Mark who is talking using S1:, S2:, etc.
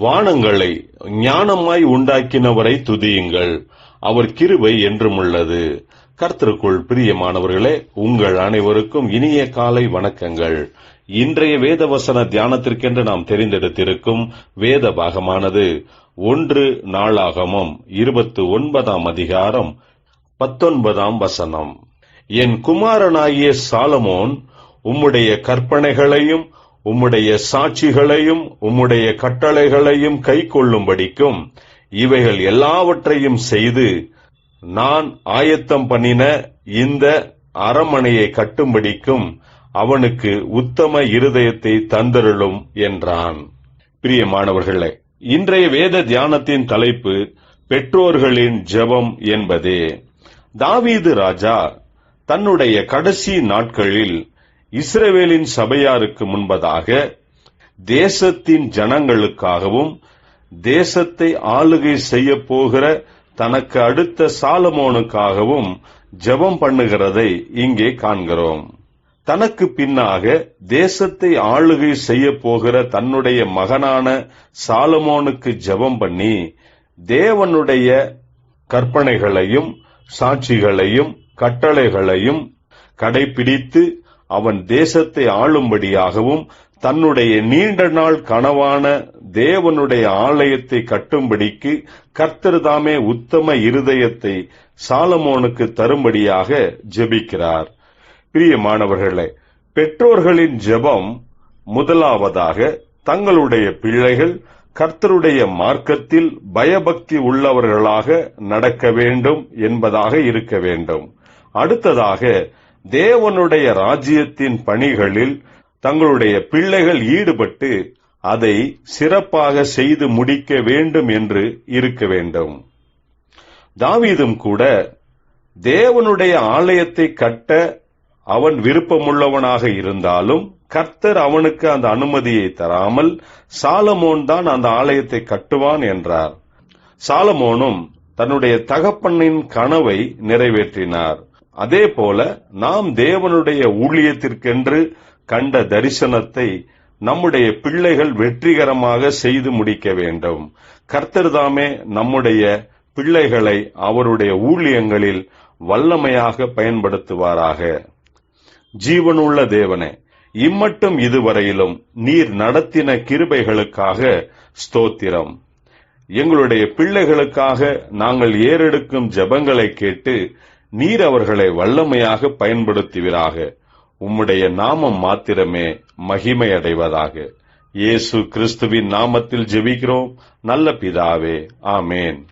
S1: வானங்களை ஞானமாய் உண்டாக்கினவரை துதியுங்கள். அவர் கிருபை என்றும் உள்ளது. கர்த்தருக்குள் பிரியமானவர்களே உங்கள் அனைவருக்கும் இனிய காலை வணக்கங்கள். இன்றைய வேத வசன தியானத்திற்கென்று நாம் தெரிந்தெடுத்திருக்கும் வேத பாகமானது ஒன்று நாளாகமும் இருபத்து ஒன்பதாம் அதிகாரம் பத்தொன்பதாம் வசனம். என் குமாரனாகிய சாலமோன் உம்முடைய கற்பனைகளையும் உம்முடைய சாட்சிகளையும் உம்முடைய கட்டளைகளையும் கை கொள்ளும்படிக்கும் இவைகள் எல்லாவற்றையும் செய்து நான் ஆயத்தம் பண்ணின இந்த அரமனையை கட்டும்படிக்கும் அவனுக்கு உத்தம இருதயத்தை தந்தருளும் என்றான். பிரியமானவர்களே இன்றைய வேத தியானத்தின் தலைப்பு பெற்றோர்களின் ஜெபம் என்பதே. தாவீது ராஜா தன்னுடைய கடைசி நாட்களில் இஸ்ரவேலின் சபையாருக்கு முன்பதாக தேசத்தின் ஜனங்களுக்காகவும் தேசத்தை ஆளுகை செய்ய போகிற தனக்கு அடுத்த சாலமோனுக்காகவும் ஜெபம் பண்ணுகிறதை இங்கே காண்கிறோம். தனக்கு பின்னாக தேசத்தை ஆளுகை செய்ய போகிற தன்னுடைய மகனான சாலமோனுக்கு ஜெபம் பண்ணி தேவனுடைய கற்பனைகளையும் சாட்சிகளையும் கட்டளைகளையும் கடைபிடித்து அவன் தேசத்தை ஆளும்படியாகவும் தன்னுடைய நீண்ட நாள் கனவான தேவனுடைய ஆலயத்தை கட்டும்படிக்கு கர்த்தர்தாமே உத்தம இருதயத்தை சாலமோனுக்கு தரும்படியாக ஜெபிக்கிறார். பிரியமானவர்களே பெற்றோர்களின் ஜெபம் முதலாவதாக தங்களுடைய பிள்ளைகள் கர்த்தருடைய மார்க்கத்தில் பயபக்தி உள்ளவர்களாக நடக்க வேண்டும் என்பதாக இருக்க வேண்டும். அடுத்ததாக தேவனுடைய ராஜ்யத்தின் பணிகளில் தங்களுடைய பிள்ளைகள் ஈடுபட்டு அதை சிறப்பாக செய்து முடிக்க வேண்டும் என்று இருக்க வேண்டும். தாவீதும் கூட தேவனுடைய ஆலயத்தை கட்ட அவன் விருப்பமுள்ளவனாக இருந்தாலும் கர்த்தர் அவனுக்கு அந்த அனுமதியை தராமல் சாலமோன் தான் அந்த ஆலயத்தை கட்டுவான் என்றார். சாலமோனும் தன்னுடைய தகப்பனின் கனவை நிறைவேற்றினார். அதே போல நாம் தேவனுடைய ஊழியத்திற்கென்று கண்ட தரிசனத்தை நம்முடைய பிள்ளைகள் வெற்றிகரமாக செய்து முடிக்க வேண்டும். கர்த்தர் தாமே நம்முடைய பிள்ளைகளை அவருடைய ஊழியங்களில் வல்லமையாக பயன்படுத்துவாராக. ஜீவனுள்ள தேவனே இம்மட்டும் இதுவரையிலும் நீர் நடத்தின கிருபைகளுக்காக ஸ்தோத்திரம். எங்களுடைய பிள்ளைகளுக்காக நாங்கள் ஏறெடுக்கும் ஜெபங்களை கேட்டு நீர் அவர்களை வல்லமையாக பயன்படுத்துவீராக. உம்முடைய நாமம் மாத்திரமே மகிமையடைவதாக. இயேசு கிறிஸ்துவின் நாமத்தில் ஜெபிக்கிறோம். நல்ல பிதாவே ஆமேன்.